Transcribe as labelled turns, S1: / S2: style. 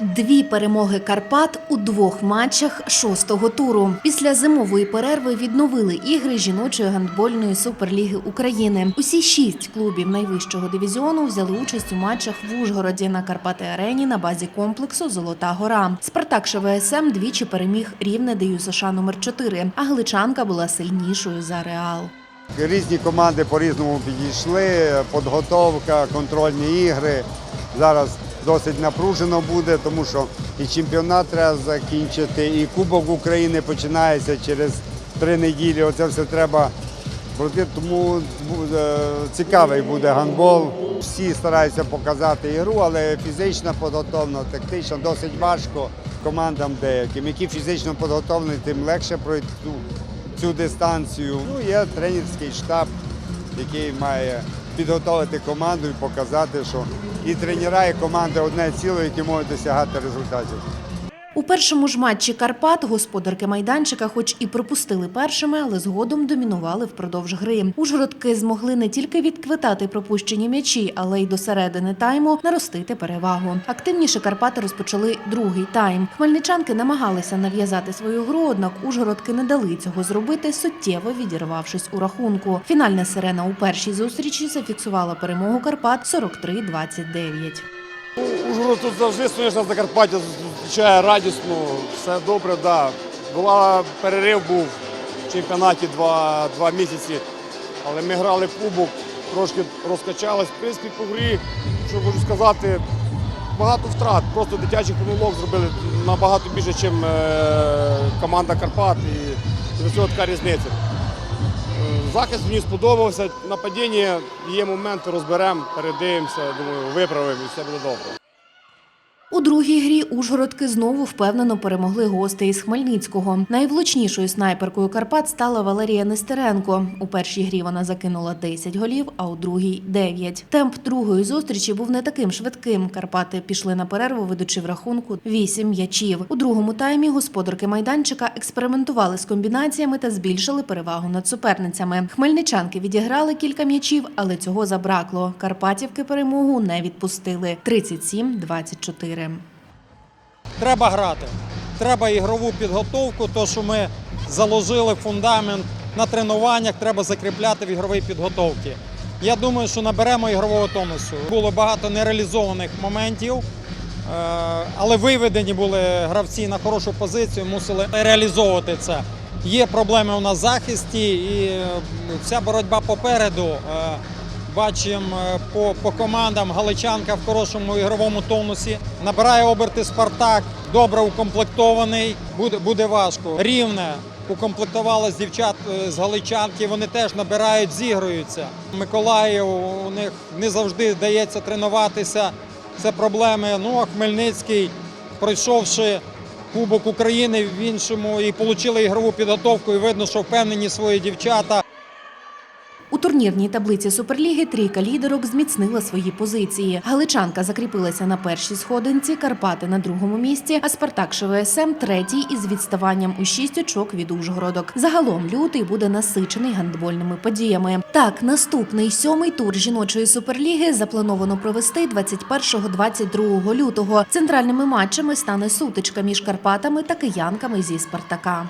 S1: Дві перемоги Карпат у двох матчах шостого туру. Після зимової перерви відновили ігри жіночої гандбольної суперліги України. Усі шість клубів найвищого дивізіону взяли участь у матчах в Ужгороді на Карпати Арені на базі комплексу Золота гора. Спартак ШВСМ двічі переміг рівне ДЮ США номер 4 а Гличанка була сильнішою за Реал.
S2: Різні команди по-різному підійшли, підготовка, контрольні ігри. Зараз досить напружено буде, тому що і чемпіонат треба закінчити, і Кубок України починається через три неділі. Оце все треба пройти, тому цікавий буде гандбол. Всі стараються показати ігру, але фізично підготовлено, тактично досить важко командам деяким, які фізично підготовлені, тим легше пройти цю дистанцію. Ну, є тренерський штаб, який має підготовити команду і показати, що і тренера, і команда одне ціле, які можуть досягати результатів.
S1: У першому ж матчі Карпат господарки майданчика, хоч і пропустили першими, але згодом домінували впродовж гри. Ужгородки змогли не тільки відквитати пропущені м'ячі, але й до середини тайму наростити перевагу. Активніше Карпати розпочали другий тайм. Хмельничанки намагалися нав'язати свою гру, однак Ужгородки не дали цього зробити, суттєво відірвавшись у рахунку. Фінальна сирена у першій зустрічі зафіксувала перемогу Карпат 43-29.
S3: Ужгород тут завжди сонячна Закарпаття зустрічає радісно, все добре, да. Була перерив був в чемпіонаті два, два місяці, але ми грали кубок, трошки розкачались. В принципі, по грі, що можу сказати, багато втрат. Просто дитячих помилок зробили набагато більше, ніж команда Карпат. І, і ось така різниця. Е, Захист мені сподобався. Нападіння є моменти, розберемо, передивимося, думаю, виправимо і все буде добре.
S1: У другій грі Ужгородки знову впевнено перемогли гостей із Хмельницького. Найвлучнішою снайперкою Карпат стала Валерія Нестеренко. У першій грі вона закинула 10 голів, а у другій 9. Темп другої зустрічі був не таким швидким. Карпати пішли на перерву, ведучи в рахунку 8 м'ячів. У другому таймі господарки майданчика експериментували з комбінаціями та збільшили перевагу над суперницями. Хмельничанки відіграли кілька м'ячів, але цього забракло. Карпатівки перемогу не відпустили 37-24.
S4: Треба грати. Треба ігрову підготовку, то що ми заложили фундамент на тренуваннях, треба закріпляти в ігровій підготовці. Я думаю, що наберемо ігрового тонусу. Було багато нереалізованих моментів, е, але виведені були гравці на хорошу позицію, мусили реалізовувати це. Є проблеми у нас в захисті, і е, вся боротьба попереду. Бачимо е, по, по командам Галичанка в хорошому ігровому тонусі. Набирає оберти Спартак, добре укомплектований. Буде, буде важко. Рівне укомплектували з дівчат е, з Галичанки. Вони теж набирають, зігруються. Миколаїв у них не завжди вдається тренуватися. Це проблеми. Ну а Хмельницький, пройшовши Кубок України в іншому і отримали ігрову підготовку. І видно, що впевнені свої дівчата.
S1: У турнірній таблиці Суперліги трійка лідерок зміцнила свої позиції. Галичанка закріпилася на першій сходинці, Карпати на другому місці, а Спартак ШВСМ третій із відставанням у шість очок від Ужгородок. Загалом лютий буде насичений гандбольними подіями. Так, наступний сьомий тур жіночої суперліги заплановано провести 21-22 лютого. Центральними матчами стане сутичка між Карпатами та киянками зі Спартака.